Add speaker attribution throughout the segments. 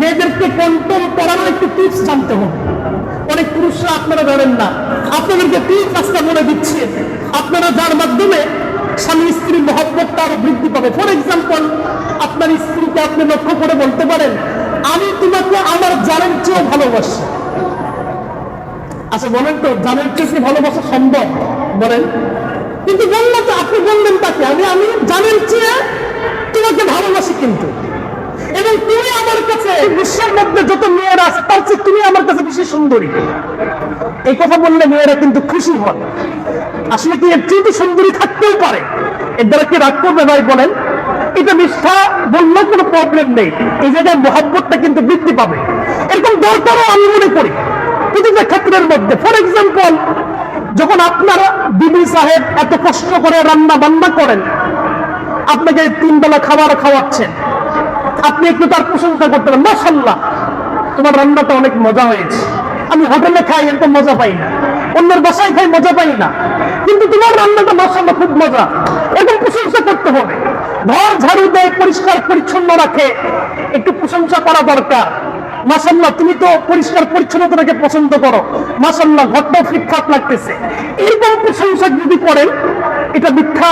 Speaker 1: মেয়েদেরকে কন্ট্রোল করার একটু টিপস জানতে হবে। অনেক পুরুষরা আপনারা জানেন না, আপনাদেরকে তিন কাজটা বলে দিচ্ছি। আপনারা যার মাধ্যমে স্বামী স্ত্রী মহব্বতটা আরও বৃদ্ধি পাবে। ফর এক্সাম্পল আপনার স্ত্রীকে আপনি লক্ষ্য করে বলতে পারেন, আমি তোমাকে আমার জানের চেয়েও ভালোবাসি। আচ্ছা বলেন তো, জানের চেয়ে ভালোবাসা সম্ভব? বলেন। কিন্তু বলল তো, আপনি বললেন তাকে বিশ্বের মধ্যে যত মেয়েরা আছে, তার চেয়ে তুমি আমার কাছে বেশি সুন্দরী। এই কথা বললে মেয়েরা কিন্তু খুশি হয়। আসলে কি এর চেয়ে সুন্দরী থাকতেও পারে? এর দ্বারা কি রাগ করবে ভাই বলেন? এটা মিথ্যা বললেও কোনো প্রবলেম নেই। এই জায়গায় কিন্তু বৃদ্ধি পাবে। এরকম দরকারও আমি মনে করি। প্রতিটা ক্ষেত্রের মধ্যে। ফর এক্সাম্পল যখন আপনারা বিবি সাহেব এত কষ্ট করে রান্না বান্না করেন, আপনাকে তিন বেলা খাবার খাওয়াচ্ছেন। আপনি একটু তার প্রশংসা করতে পারেন। মাসাল্লাহ তোমার রান্নাটা অনেক মজা হয়েছে। আমি হোটেলে খাই এত মজা পাই না। অন্যের বাসায় খাই, মজা পাই না। কিন্তু তোমার রান্নাটা মাসাল্লাহ খুব মজা। এরকম প্রশংসা করতে হবে। ঘর, ঝাড়ু দেয়, পরিষ্কার, পরিচ্ছন্ন রাখে। একটু প্রশংসা করা দরকার। মাসাল্লাহ তুমি তো পরিষ্কার পরিচ্ছন্নতাকে পছন্দ করো। মাসাল্লাহ ঘরটাও ফিটফাট লাগতেছে। এরকম প্রশংসা যদি করেন, এটা মিথ্যা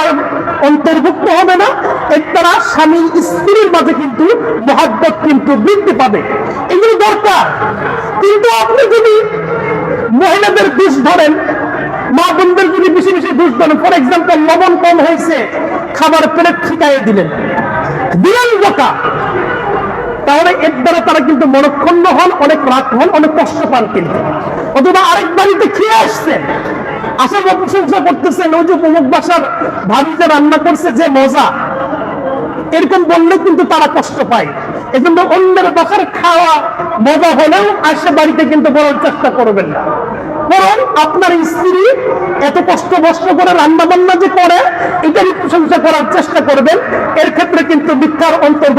Speaker 1: অন্তর্ভুক্ত হবে না এর দ্বারা স্বামী স্ত্রীর মাঝে কিন্তু মহাব্বত কিন্তু বৃদ্ধি পাবে। এগুলো দরকার। কিন্তু আপনি যদি মহিলাদের দোষ ধরেন, মা বোনদের যদি বেশি বেশি দোষ ধরেন ফর এক্সাম্পল লবণ কম হয়েছে, খাবার প্লেট ছিটাইয়ে দিলেন দিলেন বোকা, তাহলে এর দ্বারা তারা কিন্তু মনক্ষণ্ণ হন, অনেক রাগ হন, অনেক কষ্ট পান কিন্তু। অথবা আরেক বাড়িতে খেয়ে আসছেন আসার প্রশংসা করতেছেন, ওই প্রমুখ বাসার ভাবি যে রান্না করছে যে মজা। এরকম বললে কিন্তু তারা কষ্ট পায়। এজন্য অন্যের বাসার খাওয়া মজা হলেও আসে বাড়িতে কিন্তু বলার চেষ্টা করবেন না। বরং আপনার স্ত্রী এত কষ্ট বস্ত করে রান্না বান্না যে করে, এটারই প্রশংসা করার চেষ্টা করবেন। এর ক্ষেত্রে কিন্তু মিথ্যার অন্তর্ভুক্ত